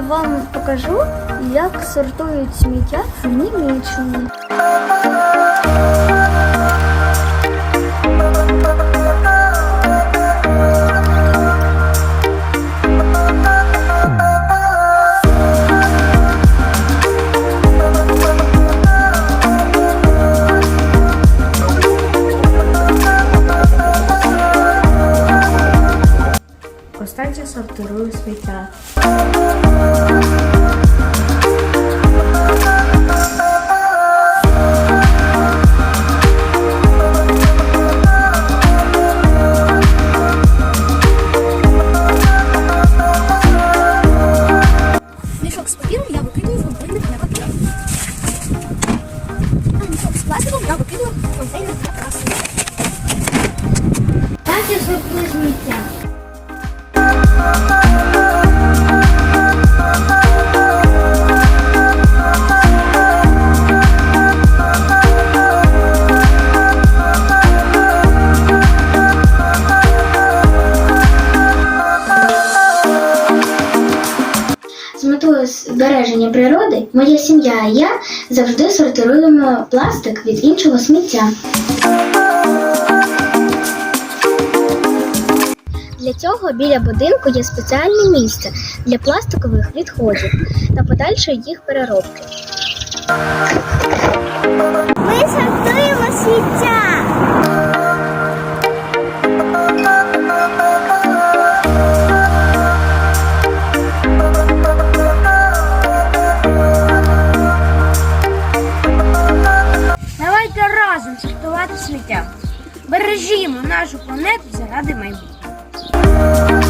вам покажу, як сортують сміття в Німеччині. Констанція сортирує сміття. Мішок з папіром я викидаю в контейнер для папіру. А мішок з пластиком я викидаю в контейнер для пластику. Метою збереження природи моя сім'я і я завжди сортируємо пластик від іншого сміття. Для цього біля будинку є спеціальне місце для пластикових відходів та подальшої їх переробки. Ми сортуємо сміття. Бережімо нашу планету заради майбутнього.